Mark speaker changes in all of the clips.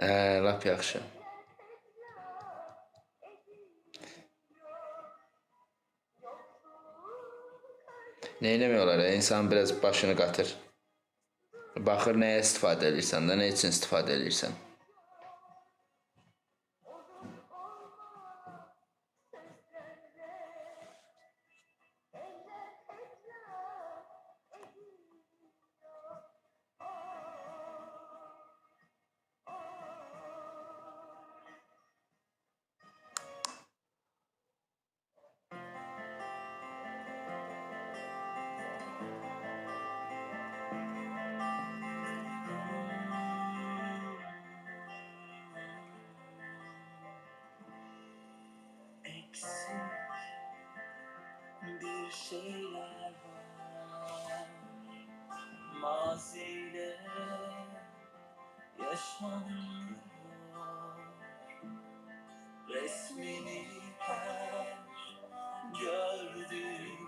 Speaker 1: Hə, lap yaxşı. Neyləmək olar? İnsan biraz başını qatır. Baxır nəyə istifadə edirsən də, nə üçün istifadə edirsən.
Speaker 2: Bir şeyler var Maziyle yaşanıyor Resmini her gördüğümde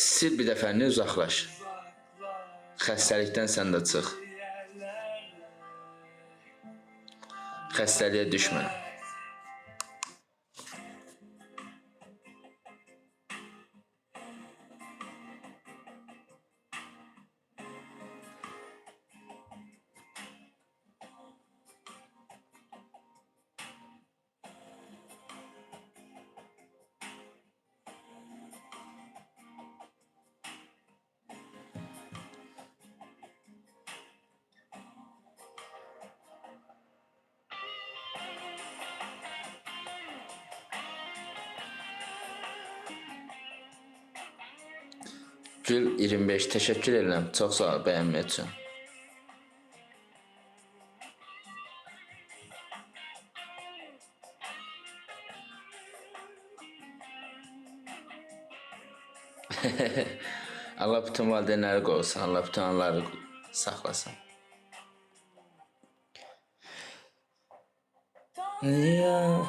Speaker 1: Sil bir dəfəni uzaqlaş. Xəstəlikdən sən də çıx. Xəstəliyə düşmə. Gül 25 təşəkkür edirəm. Çox sağ ol bəyənmək üçün. Allah bütün valideynləri qorusun. Allah bütün anları saxlasın. Ya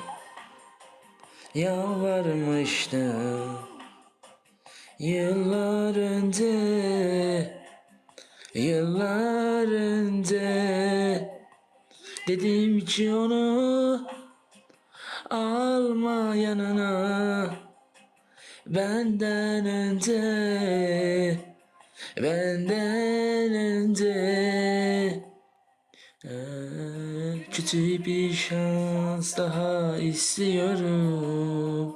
Speaker 1: yalvarmıştım Yıllar önce Yıllar önce Dedim ki onu Alma yanına Benden önce Benden önce Ee, Küçük bir şans daha istiyorum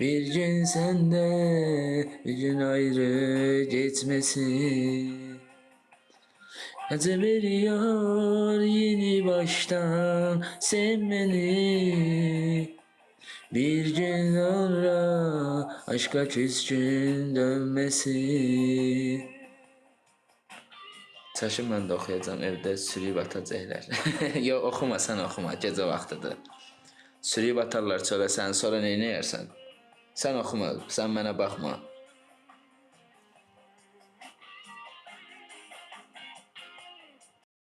Speaker 1: Bir gün sende bir gün ayrı gitmesi Acı veriyor yeni baştan sevmeni Bir gün sonra aşka küskün dönmesi Çaşı mən də oxuyacağam evdə sürüyüb atacaqlar. Yox oxuma sən oxuma gecə vaxtıdır. Sürüyüb atarlar çölə sən sonra nə edərsən? Sən oxuma, sən mənə baxma.